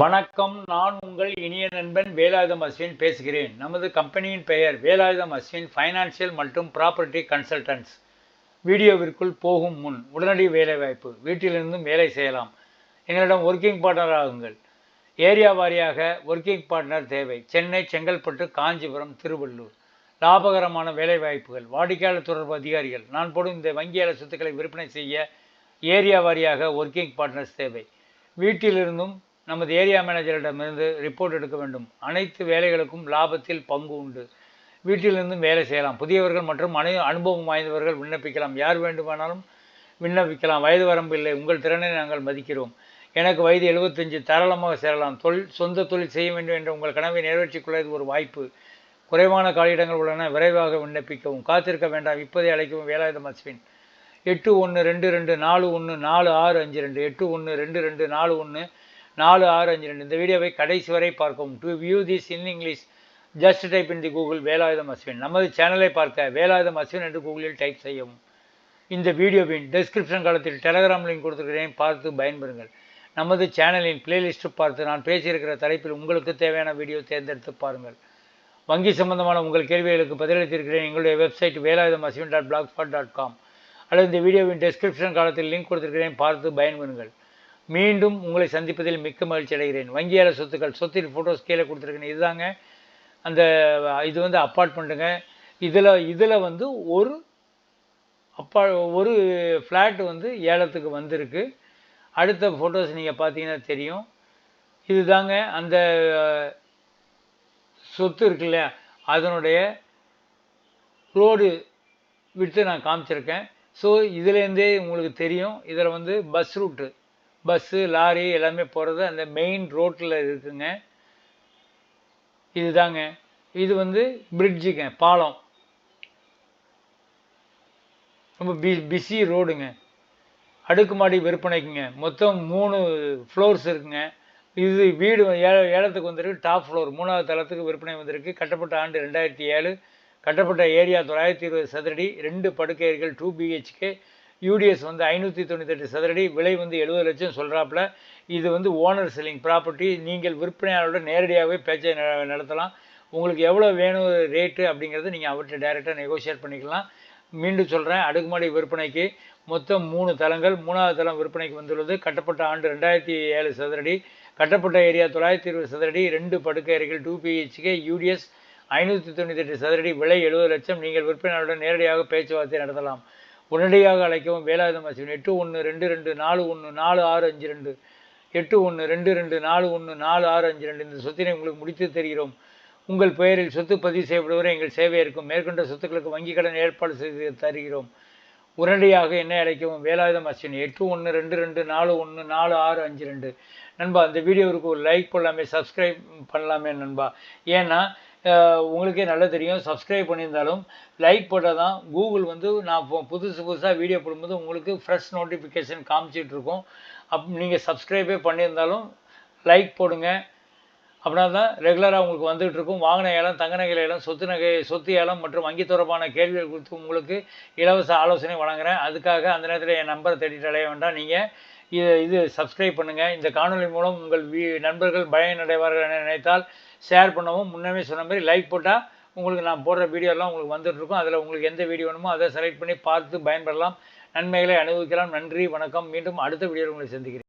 வணக்கம் நான் உங்கள் இனிய நண்பன் வேலாயுதம் அஸ்வின் பேசுகிறேன். நமது கம்பெனியின் பெயர் வேலாயுதம் அஸ்வின் ஃபைனான்சியல் மற்றும் ப்ராப்பர்ட்டி கன்சல்டன்ட்ஸ் வீடியோவிற்குள் போகும் முன் உடனடி வேலைவாய்ப்பு வீட்டிலிருந்தும் வேலை செய்யலாம். எங்களிடம் ஒர்க்கிங் பார்ட்னர் ஆகுங்கள். ஏரியா வாரியாக ஒர்க்கிங் பார்ட்னர் தேவை. சென்னை செங்கல்பட்டு காஞ்சிபுரம் திருவள்ளூர். லாபகரமான வேலைவாய்ப்புகள். வாடிக்கையாளர் தொடர்பு அதிகாரிகள். நான் போடும் இந்த வங்கியாளர் சொத்துக்களை விற்பனை செய்ய ஏரியா வாரியாக ஒர்க்கிங் பார்ட்னர்ஸ் தேவை. வீட்டிலிருந்தும் நமது ஏரியா மேனேஜரிடமிருந்து ரிப்போர்ட் எடுக்க வேண்டும். அனைத்து வேலைகளுக்கும் லாபத்தில் பங்கு உண்டு. வீட்டிலிருந்தும் வேலை செய்யலாம். புதியவர்கள் மற்றும் அனை அனுபவம் வாய்ந்தவர்கள் விண்ணப்பிக்கலாம். யார் வேண்டுமானாலும் விண்ணப்பிக்கலாம். வயது வரம்பு இல்லை. உங்கள் திறனை நாங்கள் மதிக்கிறோம். எனக்கு வயது எழுபத்தஞ்சு தாராளமாக சேரலாம். தொழில் சொந்த தொழில் செய்ய வேண்டும் என்ற உங்கள் கனவை நிறைவேற்றிக்கொள்ள ஒரு வாய்ப்பு. குறைவான காலியிடங்கள் உள்ளன. விரைவாக விண்ணப்பிக்கவும். காத்திருக்க வேண்டாம். இப்போதே அழைக்கவும். வேலாயுதம் அஸ்வின். எட்டு ஒன்று ரெண்டு ரெண்டு நாலு ஒன்று நாலு ஆறு அஞ்சு ரெண்டு. எட்டு ஒன்று ரெண்டு ரெண்டு நாலு ஒன்று நாலு ஆறு அஞ்சு ரெண்டு. இந்த வீடியோவை கடைசி வரை பார்க்கவும். To view this in English just type in the Google Velayudham Ashwin. நமது சேனலை பார்க்க வேலாயுதம் அஸ்வின் என்று கூகுளில் டைப் செய்யவும். இந்த வீடியோவின் டெஸ்கிரிப்ஷன் காலத்தில் டெலகிராம் லிங்க் கொடுத்துருக்கிறேன். பார்த்து பயன்பெறுங்கள். நமது சேனலின் பிளேலிஸ்ட்டு பார்த்து நான் பேசியிருக்கிற தலைப்பில் உங்களுக்கு தேவையான வீடியோ தேர்ந்தெடுத்து பாருங்கள். வங்கி சம்பந்தமான உங்கள் கேள்விகளுக்கு பதிலளித்திருக்கிறேன். எங்களுடைய website Velayudham Ashwin dot blogspot dot com அல்லது இந்த வீடியோவின் டெஸ்கிரிப்ஷன் காலத்தில் லிங்க் கொடுத்துருக்கிறேன். பார்த்து பயன்பெறுங்கள். மீண்டும் உங்களை சந்திப்பதில் மிக்க மகிழ்ச்சி அடைகிறேன். வங்கியாளர் சொத்துக்கள் சொத்தின் ஃபோட்டோஸ் கீழே கொடுத்துருக்கேன் இதுதாங்க. அந்த இது வந்து அப்பார்ட்மெண்ட்டுங்க இதில் இதில் வந்து ஒரு அப்பா ஒரு ஃப்ளாட் வந்து ஏலத்துக்கு வந்திருக்கு. அடுத்த ஃபோட்டோஸ் நீங்கள் பார்த்தீங்கன்னா தெரியும். இதுதாங்க. அந்த சொத்து இருக்குல்ல அதனுடைய ரோடு விட்டு நான் காமிச்சிருக்கேன். ஸோ இதுலேருந்தே உங்களுக்கு தெரியும். இதில் வந்து பஸ் ரூட்டு பஸ்ஸு லாரி எல்லாமே போகிறது அந்த மெயின் ரோட்டில் இருக்குங்க. இதுதாங்க. இது வந்து பிரிட்ஜுங்க பாலம். ரொம்ப பி பிஸி ரோடுங்க அடுக்குமாடி விற்பனைக்குங்க. மொத்தம் மூணு ஃப்ளோர்ஸ் இருக்குங்க. இது வீடு ஏலத்துக்கு வந்திருக்கு டாப் ஃப்ளோர் மூணாவது தளத்துக்கு விற்பனை வந்திருக்கு. கட்டப்பட்ட ஆண்டு ரெண்டாயிரத்தி ஏழு. கட்டப்பட்ட ஏரியா தொள்ளாயிரத்தி இருபது சதுரடி. ரெண்டு படுக்கைகள் டூ பிஹெச்கே யூடிஎஸ் வந்து ஐநூற்றி தொண்ணூத்தெட்டு சதுரடி விலை வந்து எழுபது லட்சம் சொல்கிறாப்புல இது வந்து ஓனர் செல்லிங் ப்ராப்பர்ட்டி நீங்கள் விற்பனையாளரோட நேரடியாகவே பேச்சை நடத்தலாம். உங்களுக்கு எவ்வளோ வேணும் ரேட்டு அப்படிங்கிறத நீங்கள் அவர்கிட்ட டைரெக்டாக நெகோஷியேட் பண்ணிக்கலாம். மீண்டும் சொல்கிறேன் அடுக்குமாடி விற்பனைக்கு மொத்தம் மூணு தளங்கள். மூணாவது தளம் விற்பனைக்கு வந்துள்ளது. கட்டப்பட்ட ஆண்டு ரெண்டாயிரத்தி ஏழு சதுரடி. கட்டப்பட்ட ஏரியா தொள்ளாயிரத்தி இருபது சதுரடி. ரெண்டு படுக்கை அறைகள் டூ பிஹெச்கே யூடிஎஸ் ஐநூற்றி தொண்ணூற்றி எட்டு சதுரடி. விலை எழுபது லட்சம். நீங்கள் விற்பனையாளருடன் நேரடியாக பேச்சுவார்த்தை நடத்தலாம். உடனடியாக அழைக்கவும் வேலாயுதம் அஸ்வின் எட்டு ஒன்று ரெண்டு ரெண்டு நாலு ஒன்று நாலு ஆறு அஞ்சு ரெண்டு. எட்டு ஒன்று ரெண்டு ரெண்டு நாலு ஒன்று நாலு ஆறு அஞ்சு ரெண்டு. இந்த சொத்தினை உங்களுக்கு முடித்து தருகிறோம். உங்கள் பெயரில் சொத்து பதிவு செய்யப்படுவரை எங்கள் சேவை இருக்கும். மேற்கொண்ட சொத்துக்களுக்கு வங்கிக் கடன் ஏற்பாடு செய்து தருகிறோம். உடனடியாக என்ன அழைக்கவும். வேலாயுதம் அஸ்வின் எட்டு ஒன்று ரெண்டு ரெண்டு நாலு ஒன்று நாலு ஆறு அஞ்சு ரெண்டு. நண்பா அந்த வீடியோவுக்கு ஒரு லைக் பண்ணலாமே சப்ஸ்கிரைப் பண்ணலாமே நண்பா. ஏன்னா உங்களுக்கே நல்லா தெரியும். சப்ஸ்கிரைப் பண்ணியிருந்தாலும் லைக் போட்டால் தான் கூகுள் வந்து நான் புதுசு புதுசாக வீடியோ போடும்போது உங்களுக்கு ஃப்ரெஷ் நோட்டிஃபிகேஷன் காமிச்சிட்ருக்கோம். அப் நீங்கள் சப்ஸ்கிரைபே பண்ணியிருந்தாலும் லைக் போடுங்க. அப்படின்னா தான் ரெகுலராக உங்களுக்கு வந்துகிட்டு இருக்கும் வாங்கின ஏலம் தங்க நகை ஏலம் சொத்து நகை சொத்து ஏலம் மற்றும் வங்கி தொடர்பான கேள்விகள் கொடுத்து உங்களுக்கு இலவச ஆலோசனை வழங்குகிறேன் அதுக்காக அந்த நேரத்தில் என் நம்பரை தேடிட்டு அடைய வேண்டாம். நீங்கள் இது இது சப்ஸ்கிரைப் பண்ணுங்கள் இந்த காணொலி மூலம் உங்கள் வீ நண்பர்கள் பயனடைவார்கள் என நினைத்தால் ஷேர் பண்ணவும். முன்னமே சொன்ன மாதிரி லைக் போட்டால் உங்களுக்கு நான் போடுற வீடியோலாம் உங்களுக்கு வந்துட்டுருக்கும் அதில் உங்களுக்கு எந்த வீடியோ வேணுமோ அதை செலக்ட் பண்ணி பார்த்து பயன்பெறலாம் நன்மைகளை அனுபவிக்கலாம். நன்றி வணக்கம். மீண்டும் அடுத்த வீடியோவில் உங்களை சந்திக்கிறேன்.